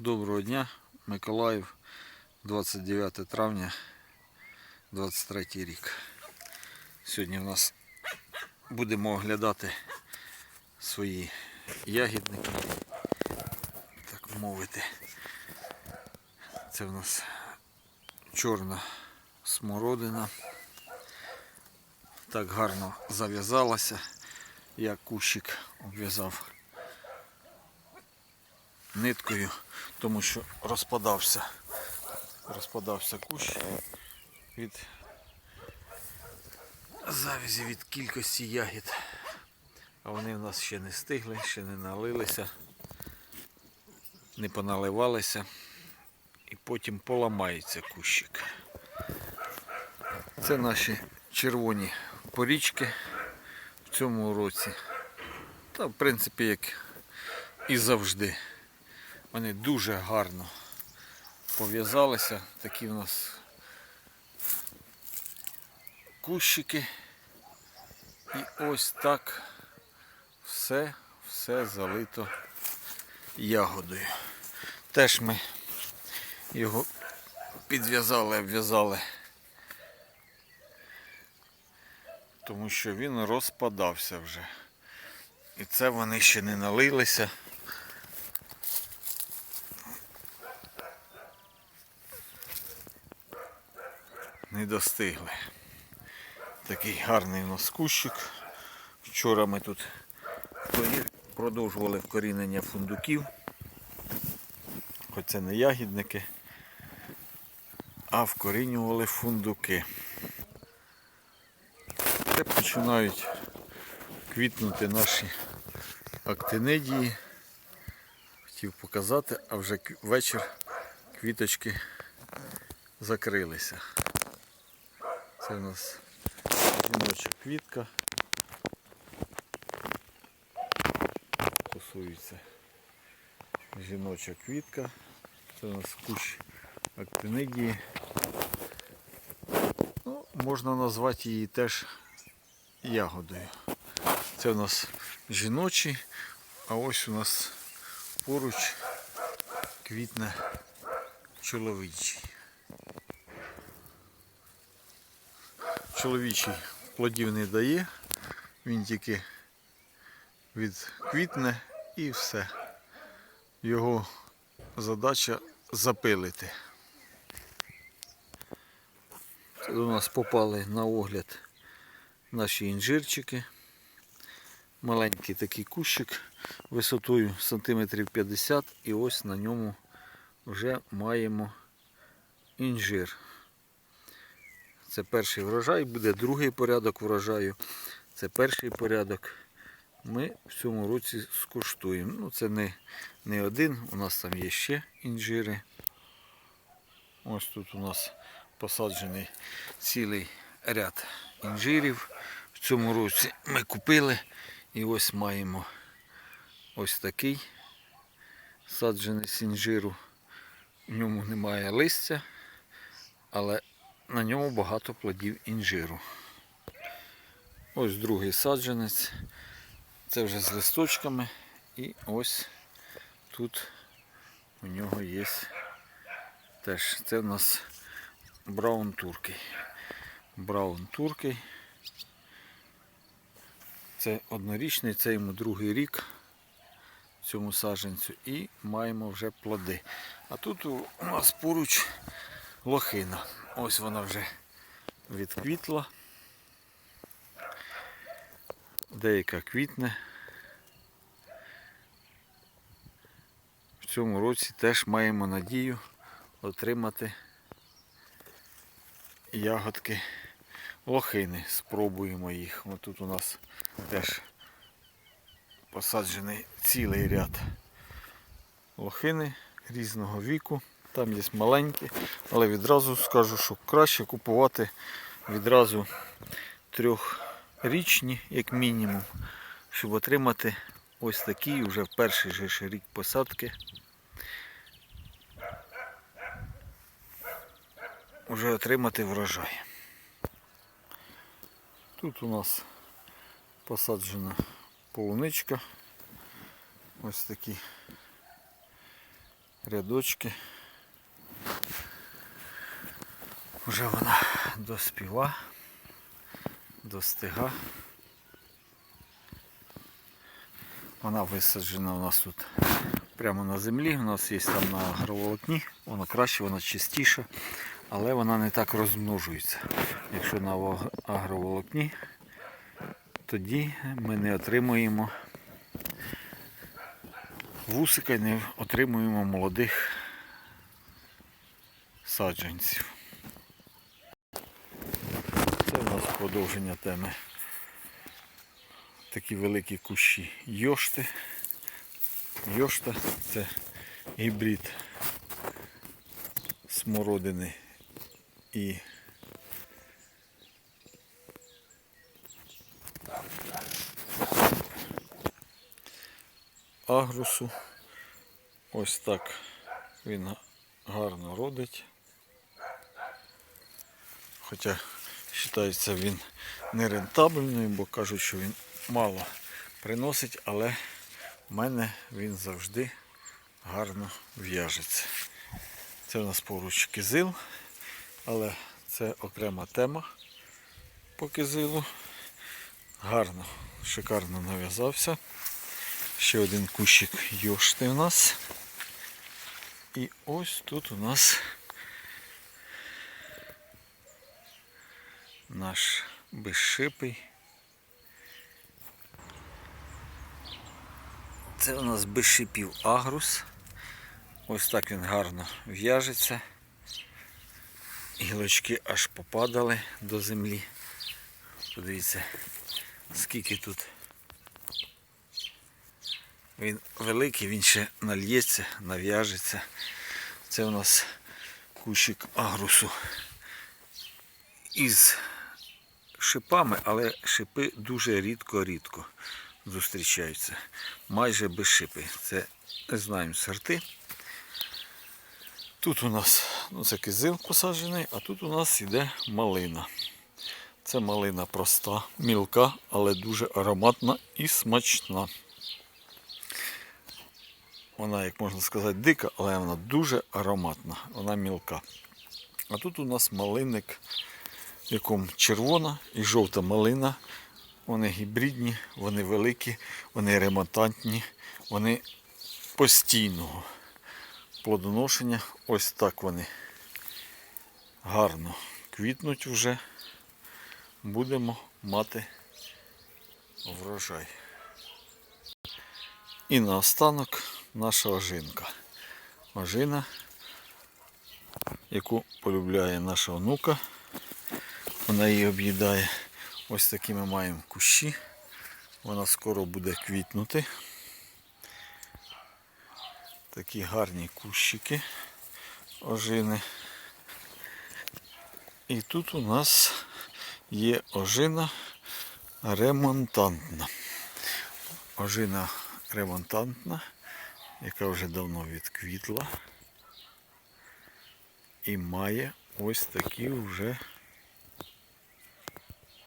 Доброго дня, Миколаїв, 29 травня, 23 рік. Сьогодні в нас будемо оглядати свої ягідники, так мовити. Це в нас чорна смородина. Так гарно зав'язалася. Я кущик обв'язав ниткою, тому що розпадався. Розпадався кущ від завязі від кількості ягід. А вони в нас ще не стигли, ще не налилися, не поналивалися і потім поламається кущик. Це наші червоні порічки в цьому році. Та в принципі як і завжди. Вони дуже гарно пов'язалися. Такі в нас кущики. І ось так все, все залито ягодою. Теж ми його підв'язали, обв'язали, тому що він розпадався вже. І це вони ще не налилися. Не достигли. Такий гарний у нас кущик. Вчора ми тут продовжували вкорінення фундуків. Хоч це не ягідники, а вкорінювали фундуки. Це починають квітнути наші актинидії. Хотів показати, а вже вечір квіточки закрилися. Це у нас жіноча квітка. Стосується жіноча квітка. Це у нас кущ актинидії. Ну, можна назвати її теж ягодою. Це у нас жіночий, а ось у нас поруч квітне чоловічий. Чоловічий плодів не дає, він тільки відквітне і все. Його задача запилити. Тут у нас попали на огляд наші інжирчики. Маленький такий кущик висотою сантиметрів 50 і ось на ньому вже маємо інжир. Це перший врожай, буде другий порядок врожаю. Це перший порядок. Ми в цьому році скуштуємо. Ну, це не, не один, у нас там є ще інжири. Ось тут у нас посаджений цілий ряд інжирів. В цьому році ми купили і ось маємо ось такий саджений з інжиру. В ньому немає листя, але на ньому багато плодів інжиру. Ось другий саджанець. Це вже з листочками. І ось тут у нього є теж це у нас браун туркий. Браун туркий. Це однорічний, це йому другий рік цьому саджанцю і маємо вже плоди. А тут у нас поруч лохина. Ось вона вже відквітла. Деяка квітне. В цьому році теж маємо надію отримати ягодки лохини. Спробуємо їх. Ось тут у нас теж посаджений цілий ряд лохини різного віку. Там є маленькі, але відразу скажу, що краще купувати відразу трьохрічні, як мінімум, щоб отримати ось такий вже перший же рік посадки. Вже отримати врожай. Тут у нас посаджена полуничка. Ось такі рядочки. Вже вона доспіва, достига. Вона висаджена у нас тут прямо на землі. У нас є там на агроволокні, вона краще, вона чистіша, але вона не так розмножується. Якщо на агроволокні, тоді ми не отримуємо вусика не отримуємо молодих саджанців. Це у нас продовження теми. Такі великі кущі йошти. Йошта це гібрид смородини і агрусу. Ось так він гарно родить. Хоча вважається він нерентабельним, бо кажуть, що він мало приносить, але в мене він завжди гарно в'яжеться. Це у нас поруч кизил, але це окрема тема по кизилу. Гарно, шикарно нав'язався. Ще один кущик йошти у нас. І ось тут у нас наш безшипий. Це у нас без шипів агрус. Ось так він гарно в'яжеться. Гілочки аж попадали до землі. Подивіться, скільки тут. Він великий, він ще нальється, нав'яжеться. Це у нас кущик агрусу із шипами, але шипи дуже рідко-рідко зустрічаються. Майже без шипи. Це знаємо сорти. Тут у нас ну, це кизил посаджений, а тут у нас іде малина. Це малина проста, мілка, але дуже ароматна і смачна. Вона, як можна сказати, дика, але вона дуже ароматна, вона мілка. А тут у нас малинник, якому червона і жовта малина. Вони гібридні, вони великі, вони ремонтантні, вони постійного плодоношення. Ось так вони гарно квітнуть вже. Будемо мати врожай. І наостанок наша ожинка. Ожина, яку полюбляє наша онука. Вона її об'їдає. Ось такі ми маємо кущі. Вона скоро буде квітнути. Такі гарні кущики ожини. І тут у нас є ожина ремонтантна. Ожина ремонтантна, яка вже давно відквітла і має ось такі вже